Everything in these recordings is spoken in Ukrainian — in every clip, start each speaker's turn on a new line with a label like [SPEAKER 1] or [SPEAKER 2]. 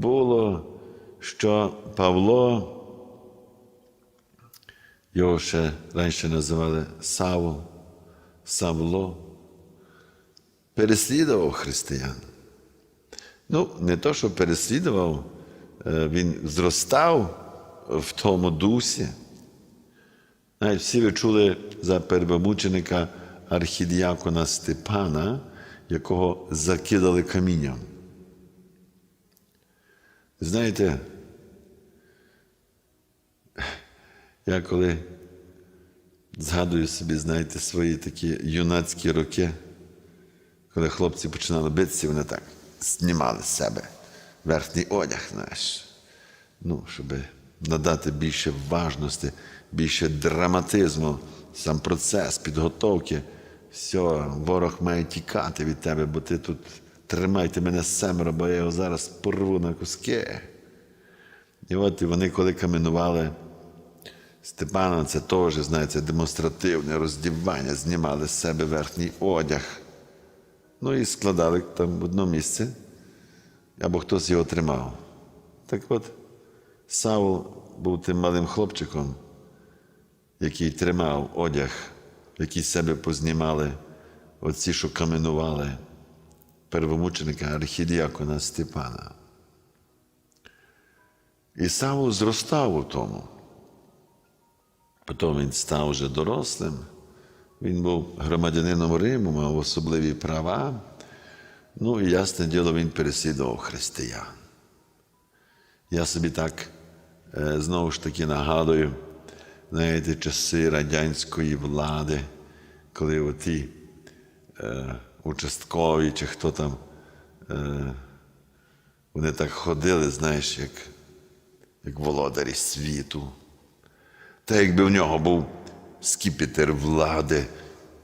[SPEAKER 1] було, що Павло, його ще раніше називали Савл, Савло, переслідував християн. Ну, не то, що переслідував, е, він зростав в тому дусі. Навіть всі ви чули за первомученика архідіакона Степана, якого закидали камінням. Знаєте, я коли згадую собі, знаєте, свої такі юнацькі роки, коли хлопці починали битися, вони так знімали з себе верхній одяг, знаєш. Ну, щоб надати більше важності, більше драматизму, сам процес підготовки. Все, ворог має тікати від тебе, бо ти тут тримайте мене семеро, бо я його зараз порву на куски. І от і вони, коли каменували Степана, це теж, знаєте, демонстративне роздівання, знімали з себе верхній одяг. Ну і складали там в одно місце, або хтось його тримав. Так от, Саул був тим малим хлопчиком, який тримав одяг, який себе познімали оці, що каменували первомученика архідіакона Степана. І Саул зростав у тому. Потім він став вже дорослим. Він був громадянином Риму, мав особливі права. Ну і ясне діло, він переслідував християн. Я собі так е, знову ж таки нагадую, знаєте, часи радянської влади, коли оті е, участкові чи хто там, е, вони так ходили, знаєш, як, як володарі світу. Та якби в нього був скіпітер влади,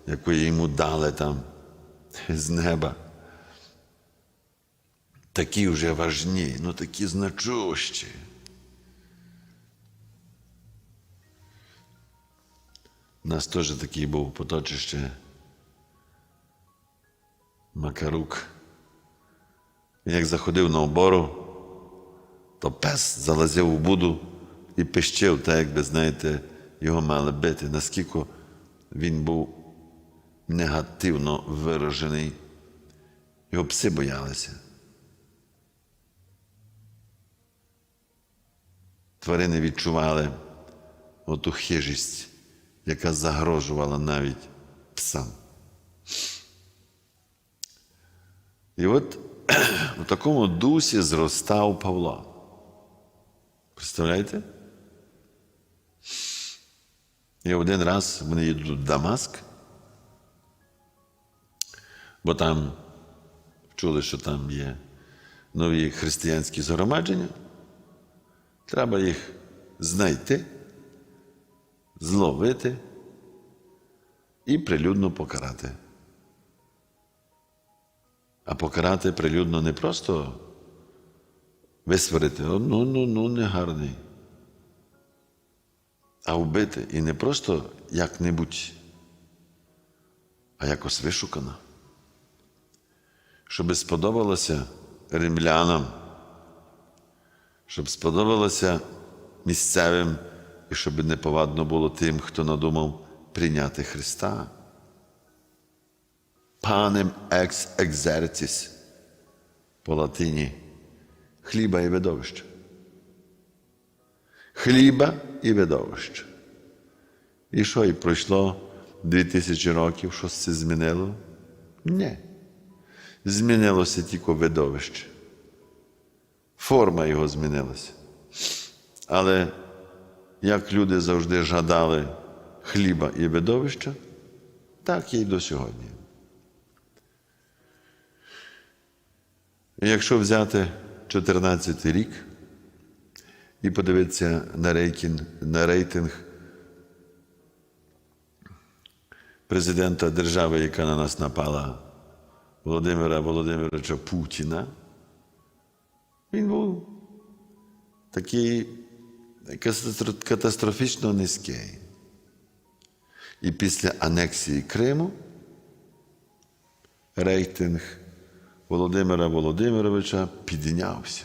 [SPEAKER 1] якої йому дали там з неба. Такі вже важні, ну такі значущі. У нас теж такий був поточище Макарук. Як заходив на обору, то пес залазив у буду і пищив, так якби, знаєте, його мали бити, наскільки він був негативно виражений. Його пси боялися. Тварини відчували оту хижість, яка загрожувала навіть псам. І от у такому дусі зростав Павло. Представляєте? І один раз вони їдуть в Дамаск, бо там чули, що там є нові християнські згромадження. Треба їх знайти, зловити і прилюдно покарати. А покарати прилюдно не просто висварити, «О, ну, ну, ну, негарний. А вбити і не просто як-небудь, а якось вишукано. Щоби сподобалося римлянам, щоб сподобалося місцевим і щоб неповадно було тим, хто надумав прийняти Христа. Панем екс екзертіс по латині хліба і видовища. Хліба і видовища. І що, і пройшло дві тисячі років, щось це змінило? Ні. Змінилося тільки видовище. Форма його змінилася. Але як люди завжди жадали хліба і видовища, так і до сьогодні. Якщо взяти 14 рік і подивитися на рейтинг, на рейтинг президента держави, яка на нас напала, Володимира Володимировича Путіна, він був такий катастрофічно низький. І після анексії Криму рейтинг Володимира Володимировича піднявся.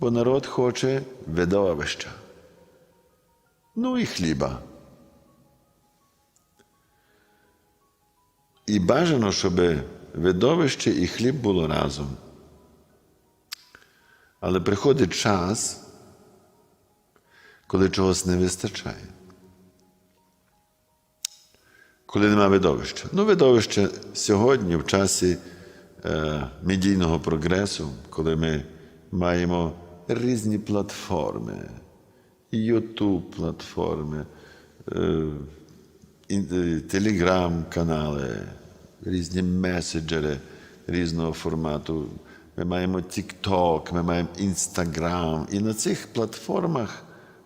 [SPEAKER 1] Бо народ хоче видовища. Ну і хліба. І бажано, щоб видовище і хліб було разом. Але приходить час, коли чогось не вистачає. Коли нема видовища. Ну, видовище сьогодні, в часі медійного прогресу, коли ми маємо різні платформи, YouTube платформи, е, телеграм-канали, різні меседжери різного формату. Ми маємо TikTok, ми маємо Instagram. І на цих платформах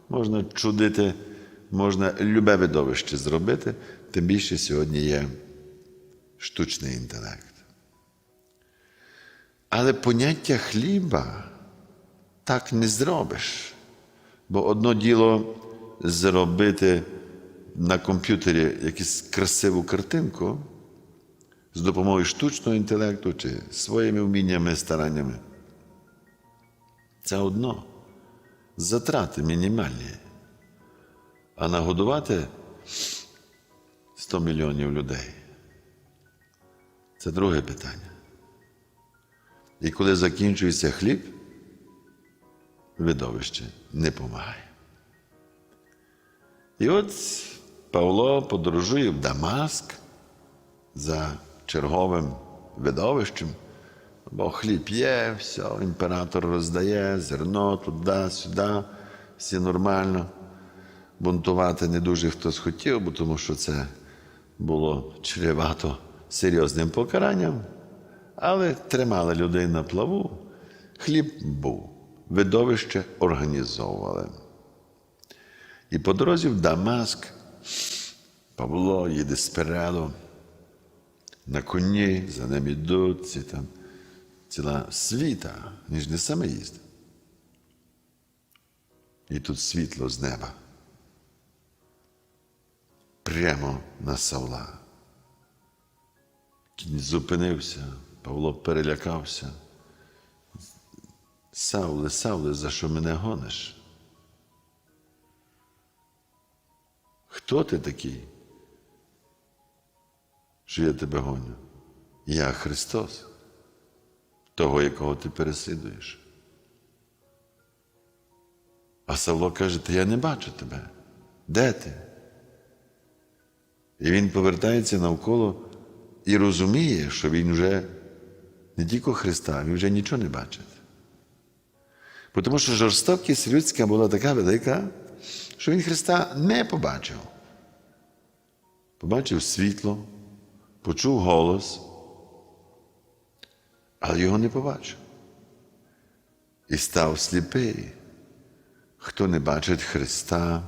[SPEAKER 1] можна чудити, можна любе видовище зробити, тим більше сьогодні є штучний інтелект. Але поняття хліба так не зробиш. Бо одно діло зробити на комп'ютері якусь красиву картинку з допомогою штучного інтелекту чи своїми вміннями, стараннями. Це одно. Затрати мінімальні. А нагодувати 100 мільйонів людей. Це друге питання. І коли закінчується хліб, видовище не помагає. І от Павло подорожує в Дамаск за черговим видовищем, бо хліб є, все, імператор роздає, зерно туди, сюди, всі нормально. Бунтувати не дуже хтось хотів, бо тому що це було чревато серйозним покаранням. Але тримали людей на плаву, хліб був, видовище організовували. І по дорозі в Дамаск Павло їде спереду, на коні, за ним йдуть ці там ціла світа, ніж не саме їздить. І тут світло з неба. Прямо на Савла. Кінь зупинився, Павло перелякався. Савле, Савле, за що мене гониш? Хто ти такий? Що я тебе гоню? Я Христос, того, якого ти переслідуєш. А Савло каже, та я не бачу тебе. Де ти? І він повертається навколо і розуміє, що він вже не тільки Христа, він вже нічого не бачить. Тому що жорстокість людська була така велика, що він Христа не побачив. Побачив світло, почув голос, але його не побачив. І став сліпий. Хто не бачить Христа,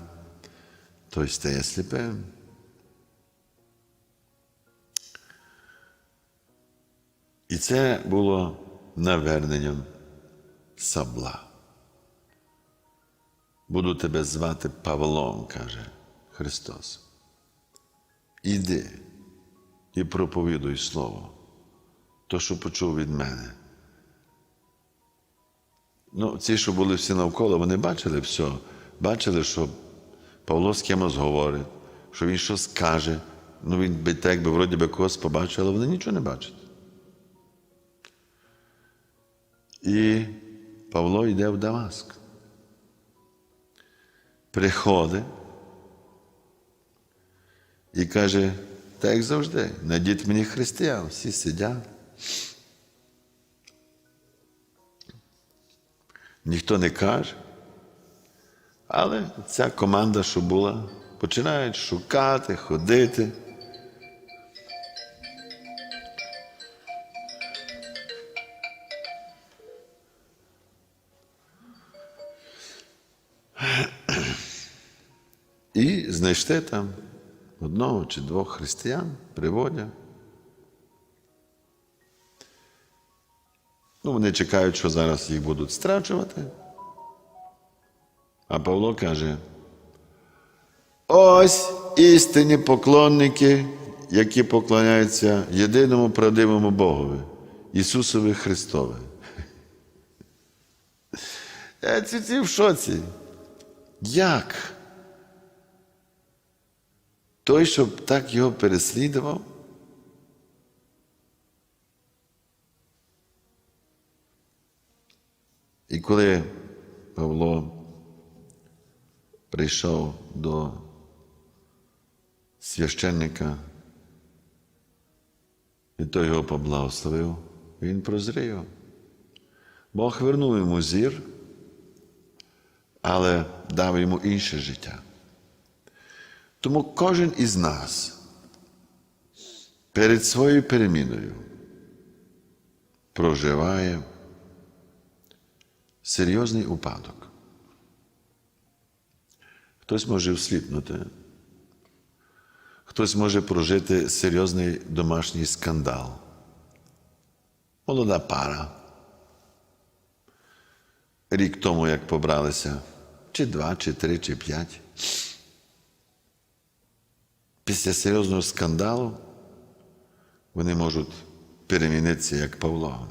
[SPEAKER 1] той стає сліпим. І це було наверненням сабла. Буду тебе звати Павлом, каже Христос. Іди і проповідуй Слово, то, що почув від мене. Ну, ці, що були всі навколо, вони бачили все, бачили, що Павло з кимось говорить, що він щось каже. Ну, він би так би вроді би когось побачив, але вони нічого не бачать. І Павло йде в Дамаск. Приходить і каже, так як завжди, найдіть мені християн, всі сидять. Ніхто не каже. Але ця команда, що була, починають шукати, ходити. І знайшли там одного чи двох християн, приводять. Ну, вони чекають, що зараз їх будуть страчувати. А Павло каже: ось істинні поклонники, які поклоняються єдиному правдивому Богові, Ісусові Христові. Я ці в шоці. Як? Той, що так його переслідував, І коли Павло прийшов до священника, і той його поблагословив, він прозрів. Бог вернув йому зір, але дав йому інше життя. Тому кожен із нас перед своєю переміною проживає серйозний упадок. Хтось може всліпнути, хтось може прожити серйозний домашній скандал. Молода пара. Рік тому, як побралися, чи два, чи три, чи п'ять. Після серйозного скандалу вони можуть перемінитися як Павло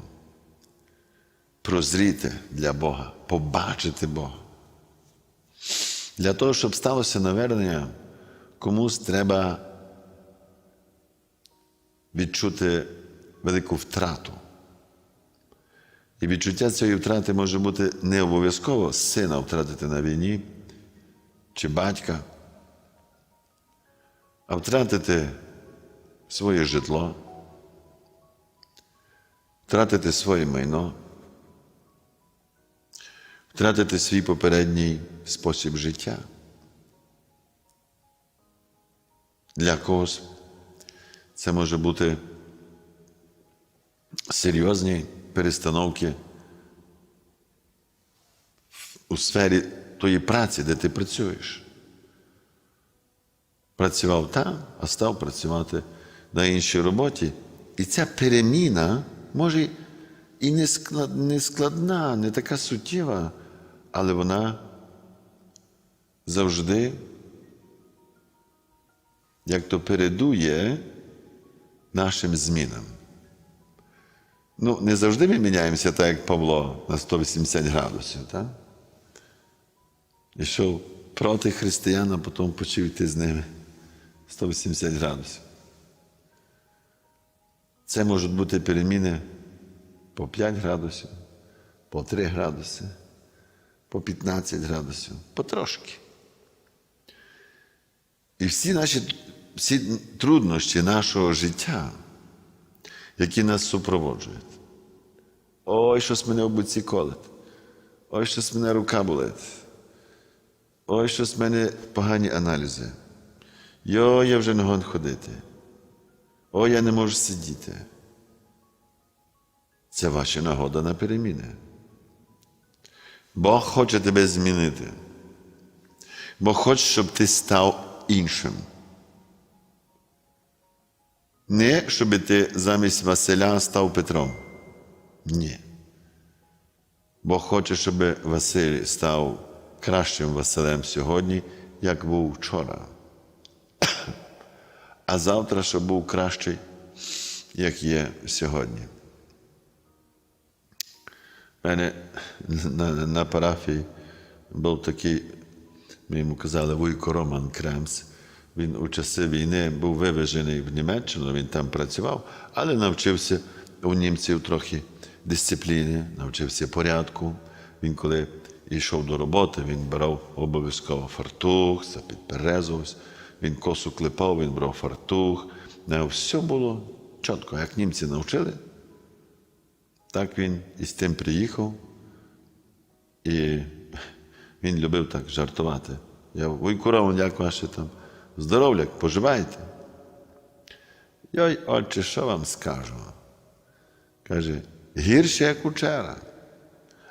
[SPEAKER 1] прозріти для Бога, побачити Бога. Для того, щоб сталося навернення, комусь треба відчути велику втрату. І відчуття цієї втрати може бути не обов'язково сина втратити на війні чи батька, а втратити своє житло, втратити своє майно втратити свій попередній спосіб життя. Для когось це може бути серйозні перестановки у сфері тої праці, де ти працюєш. Працював там, а став працювати на іншій роботі. І ця переміна може і не склад- не складна, не така суттєва, але вона завжди, як то передує нашим змінам. Ну, не завжди ми міняємося так, як Павло, на 180 градусів, так? Ішов проти християн, а потім почав йти з ними 180 градусів. Це можуть бути переміни по 5 градусів, по 3 градуси, по 15 градусів, потрошки. І всі наші всі труднощі нашого життя, які нас супроводжують. Ой, щось мене в буці колить. Ой, щось мене рука болить. Ой, щось мене погані аналізи. Йой, я вже не гон ходити. Ой, я не можу сидіти. Це ваша нагода на переміни. Бог хоче тебе змінити. Бог хоче, щоб ти став іншим. Не щоб ти замість Василя став Петром. Ні. Бог хоче, щоб Василь став кращим Василем сьогодні, як був вчора. А завтра, щоб був кращий, як є сьогодні. У мене на, на парафії був такий, ми йому казали, Вуйко Роман Кремс. Він у часи війни був вивезений в Німеччину, він там працював, але навчився у німців трохи дисципліни, навчився порядку. Він, коли йшов до роботи, він брав обов'язково фартух, підперезувався, він косу клепав, він брав фартух. Все було чітко, як німці навчили. Так він із тим приїхав, і він любив так жартувати. Я ой, Вуйкурову, як ваше там здоров'як, поживаєте? Йой, отче, що вам скажу? Каже, гірше, як учора,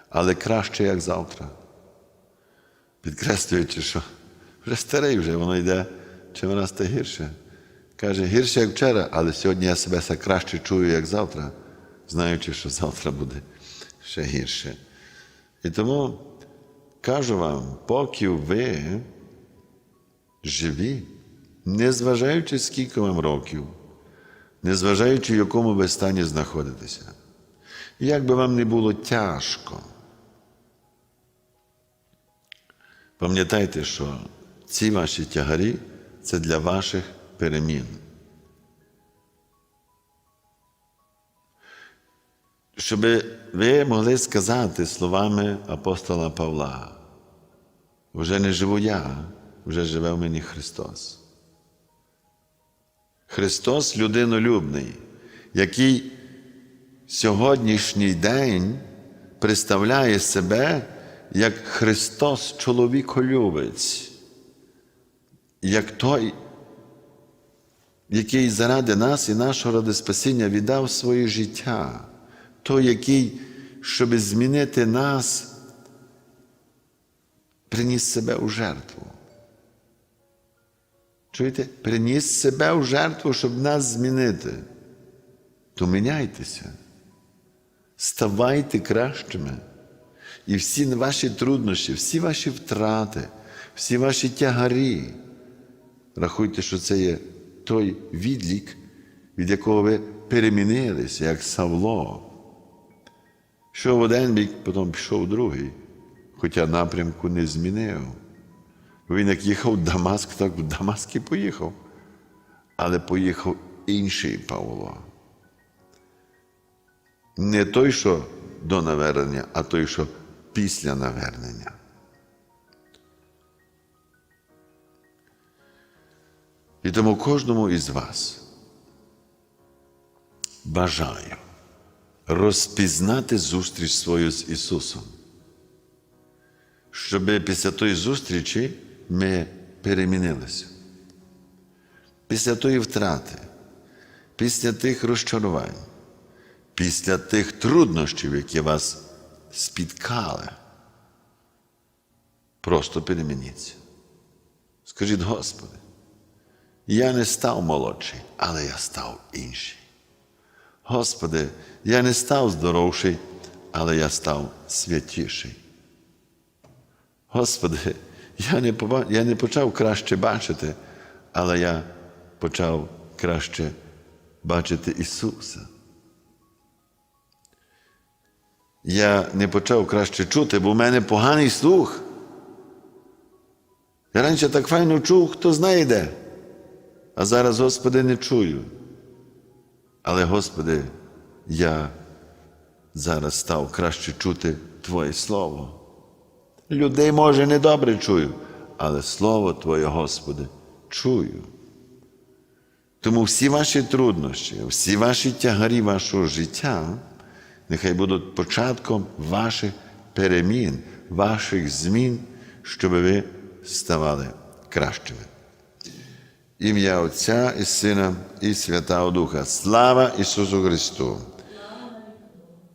[SPEAKER 1] але краще, як завтра. Підкреслюючи, що вже старий, вже воно йде, чим раз та гірше. Каже, гірше, як вчора, але сьогодні я себе все краще чую, як завтра знаючи, що завтра буде ще гірше. І тому кажу вам, поки ви живі, незважаючи скільки вам років, незважаючи, в якому ви стані знаходитеся, як би вам не було тяжко, Пам'ятайте, що ці ваші тягарі це для ваших перемін. Щоб ви могли сказати словами апостола Павла, вже не живу я, вже живе в мені Христос. Христос людинолюбний, який сьогоднішній день представляє себе як Христос чоловіколюбець, як той, який заради нас і нашого ради спасіння віддав своє життя, той, який, щоб змінити нас, приніс себе у жертву. Чуєте? Приніс себе у жертву, щоб нас змінити. То міняйтеся, ставайте кращими. І всі ваші труднощі, всі ваші втрати, всі ваші тягарі. Рахуйте, що це є той відлік, від якого ви перемінилися, як Савло. Що в один бік, потім пішов другий, хоча напрямку не змінив. Він як їхав в Дамаск, так в Дамаск і поїхав. Але поїхав інший Павло. Не той, що до навернення, а той, що після навернення. І тому кожному із вас бажаю розпізнати зустріч свою з Ісусом, щоб після тої зустрічі ми перемінилися. Після тої втрати, після тих розчарувань, після тих труднощів, які вас спіткали, просто перемініться. Скажіть, Господи, я не став молодший, але я став інший. Господи, я не став здоровший, але я став святіший. Господи, я не, я не почав краще бачити, але я почав краще бачити Ісуса. Я не почав краще чути, бо в мене поганий слух. Я раніше так файно чув, хто знає де. А зараз, Господи, не чую. Але, Господи, я зараз став краще чути Твоє Слово. Людей, може, не добре чую, але Слово Твоє, Господи, чую. Тому всі ваші труднощі, всі ваші тягарі вашого життя, нехай будуть початком ваших перемін, ваших змін, щоб ви ставали кращими. Ім'я Отця і Сина, і Святого Духа. Слава Ісусу Христу!